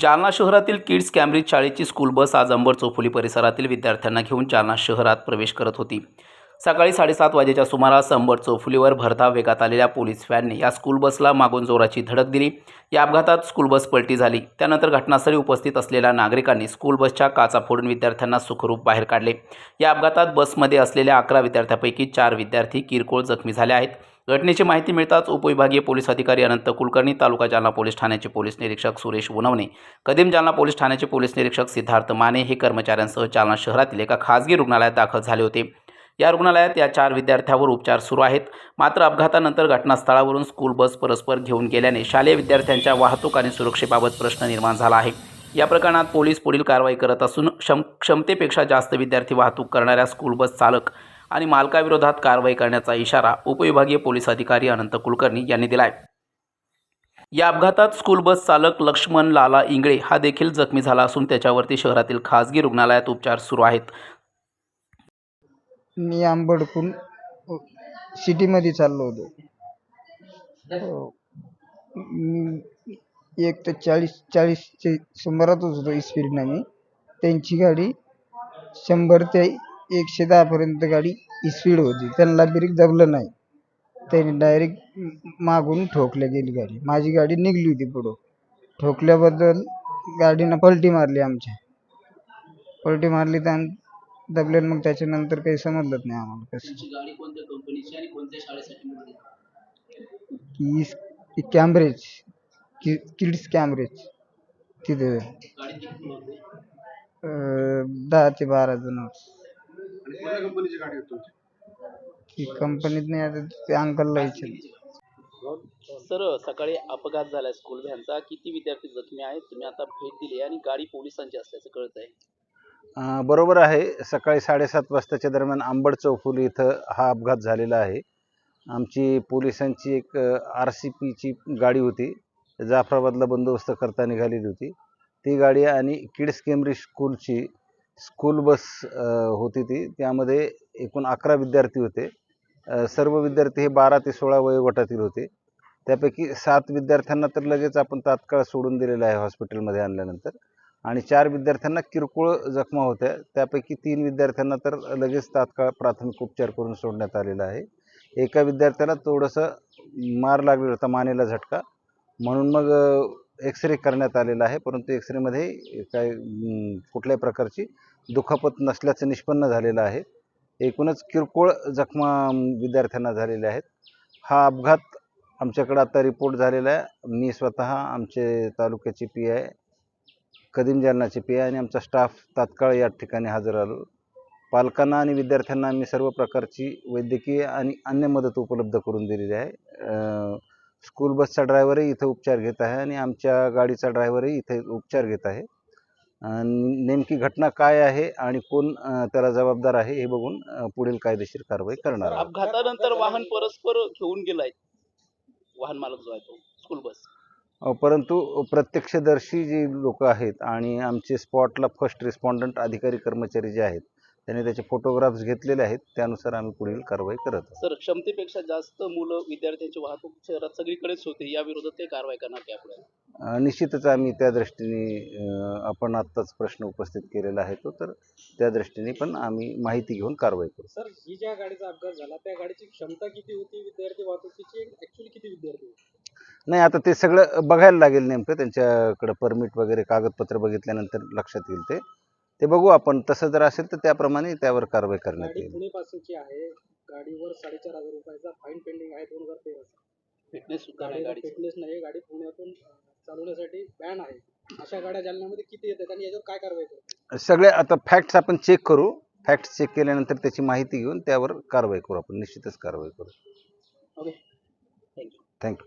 जालना शहरातील kids Cambridge शाळेची school bus आज अंबर चौफुली परिसरातील विद्यार्थ्यांना घेऊन जालना शहरात प्रवेश करत होती. सकाळी साडेसात वाजेच्या सुमारास अंबड चौफुलीवर भरधाव वेगात आलेल्या पोलीस व्हॅनने या स्कूल बसला मागून जोराची धडक दिली. या अपघातात स्कूल बस पलटी झाली. त्यानंतर घटनास्थळी उपस्थित असलेल्या नागरिकांनी स्कूल बसच्या काचा फोडून विद्यार्थ्यांना सुखरूप बाहेर काढले. या अपघातात बसमध्ये असलेल्या अकरा विद्यार्थ्यांपैकी चार विद्यार्थी किरकोळ जखमी झाले आहेत. घटनेची माहिती मिळताच उपविभागीय पोलीस अधिकारी अनंत कुलकर्णी तालुका जालना पोलीस ठाण्याचे पोलीस निरीक्षक सुरेश उनवणे कदीम जालना पोलीस ठाण्याचे पोलीस निरीक्षक सिद्धार्थ माने हे कर्मचाऱ्यांसह जालना शहरातील एका खासगी रुग्णालयात दाखल झाले होते. या रुग्णालयात या चार विद्यार्थ्यावर उपचार सुरू आहेत. मात्र अपघातानंतर घटनास्थळावरून स्कूल बस परस्पर घेऊन गेल्याने शालेय विद्यार्थ्यांच्या वाहतूक आणि सुरक्षेबाबत प्रश्न निर्माण झाला आहे. या प्रकरणात पोलीस पुढील कारवाई करत असून क्षम क्षमतेपेक्षा जास्त विद्यार्थी वाहतूक करणाऱ्या स्कूल बस चालक आणि मालकाविरोधात कारवाई करण्याचा इशारा उपविभागीय पोलीस अधिकारी अनंत कुलकर्णी यांनी दिला आहे या अपघातात स्कूल बस चालक लक्ष्मण लाला इंगळे हा देखील जखमी झाला असून त्याच्यावरती शहरातील खासगी रुग्णालयात उपचार सुरू आहेत. मी आंबडकून सिटीमध्ये चाललो होतो. हो. एक तर चाळीस चाळीसचे सुमारातच होतो स्पीडनं मी. त्यांची गाडी शंभर ते एकशे दहापर्यंत गाडी स्पीड होती. त्यांना ब्रेक जमलं नाही. त्यांनी डायरेक्ट मागून ठोकल्या गेली गाडी. माझी गाडी निघली होती पुढं. ठोकल्याबद्दल गाडीनं पलटी मारली आमच्या पलटी मारली तर दबल्यानं मग त्याच्यानंतर काही समजलंच नाही आम्हाला कसं. गाडी कोणत्या कंपनीची आणि कोणत्या शाळेसाठी मिळाली की की कॅम्ब्रिज. कि किड्स कॅम्ब्रिज. तिथे. गाडी किती होते? अं, दहा ते बारा जण होते. आणि कोणत्या कंपनीची गाडी होती तुमची? ती कंपनीत नाही आता ते अंकलला विचार सर सकाळी अपघात झालाय स्कूल व्हॅनचा किती विद्यार्थी जखमी आहेत? तुम्ही आता भेट दिली आणि गाडी पोलिसांची असल्याचं कळत आहे अं, बरोबर आहे. सकाळी साडेसात वाजताच्या दरम्यान आंबड चौफुली इथं हा अपघात झालेला आहे. आमची पोलिसांची एक आर सी पीची गाडी होती. जाफराबादला बंदोबस्त करता निघालेली होती. ती गाडी आणि किड्स केम्ब्रिज स्कूलची स्कूल बस होती ती. त्यामध्ये एकूण अकरा विद्यार्थी होते. सर्व विद्यार्थी हे बारा ते सोळा वयोगटातील होते. त्यापैकी सात विद्यार्थ्यांना तर लगेच आपण तात्काळ सोडून दिलेलं आहे हॉस्पिटलमध्ये आणल्यानंतर. आणि चार विद्यार्थ्यांना किरकोळ जखमा होत्या. त्यापैकी तीन विद्यार्थ्यांना तर लगेच तात्काळ प्राथमिक उपचार करून सोडण्यात आलेला आहे. एका विद्यार्थ्याला थोडंसं मार लागलेला होता मानेला झटका. म्हणून मग एक्सरे करण्यात आलेला आहे परंतु एक्सरेमध्ये काय कुठल्याही प्रकारची दुखापत नसल्याचं निष्पन्न झालेलं आहे. एकूणच किरकोळ जखमा विद्यार्थ्यांना झालेल्या आहेत. हा अपघात आमच्याकडं आता रिपोर्ट झालेला आहे. मी स्वतः आमचे तालुक्याचे पी आय कदीम जालनाचे पी आय आणि आमचा स्टाफ तात्काळ या ठिकाणी हजर आलो. पालकांना आणि विद्यार्थ्यांना आम्ही सर्व प्रकारची वैद्यकीय आणि अन्य मदत उपलब्ध करून दिलेली आहे. स्कूल बसचा ड्रायव्हरही इथं उपचार घेत आहे आणि आमच्या गाडीचा ड्रायव्हरही इथे उपचार घेत आहे. नेमकी घटना काय आहे आणि कोण त्याला जबाबदार आहे हे बघून पुढील कायदेशीर कारवाई करणार अपघातानंतर वाहन परस्पर घेऊन गेलाय वाहन मालक जो आहे तो स्कूल बस. परंतु प्रत्यक्षदर्शी जी लोक आहेत आणि आमचे स्पॉटला फर्स्ट रिस्पॉन्डंट अधिकारी कर्मचारी जे आहेत त्यांनी त्याचे फोटोग्राफ्स घेतलेले आहेत. त्यानुसार आम्ही पुढील कारवाई करत आहोत. सर क्षमतेपेक्षा जास्त मुलं विद्यार्थ्यांची वाहतूक शहरात सगळीकडेच होते. या विरोधात काही कारवाई करणार की अ, निश्चितच आम्ही त्या दृष्टीने आपण आत्ताच प्रश्न उपस्थित केलेला आहे तो. तर त्या दृष्टीने पण आम्ही माहिती घेऊन कारवाई करू. सर ही ज्या गाडीचा अपघात झाला त्या गाडीची क्षमता किती होती? विद्यार्थी वाहतुकीची ऍक्च्युली किती विद्यार्थी होते? नाही आता ते सगळं बघायला लागेल नेमकं. त्यांच्याकडं परमिट वगैरे कागदपत्र बघितल्यानंतर लक्षात येईल ते. ते बघू आपण तसं जर असेल तर त्याप्रमाणे त्यावर कारवाई करण्यात गाडी येईल. पुणे पासूनची आहे गाडीवर साडेचार हजार रुपयाचा फाईन पेंडिंग आहे दोन हजार फिटनेस सुद्धा नाही गाडीची. फिटनेस नाही गाडी पुण्यातून चालवण्यासाठी बॅन आहे. अशा गाड्या जालन्यामध्ये किती येतात आणि याच्यावर काय कारवाई करतात? सगळे आता फॅक्ट्स आपण चेक करू. फॅक्ट्स चेक केल्यानंतर त्याची माहिती घेऊन त्यावर कारवाई करू आपण. निश्चितच कारवाई करू. Okay thank you thank you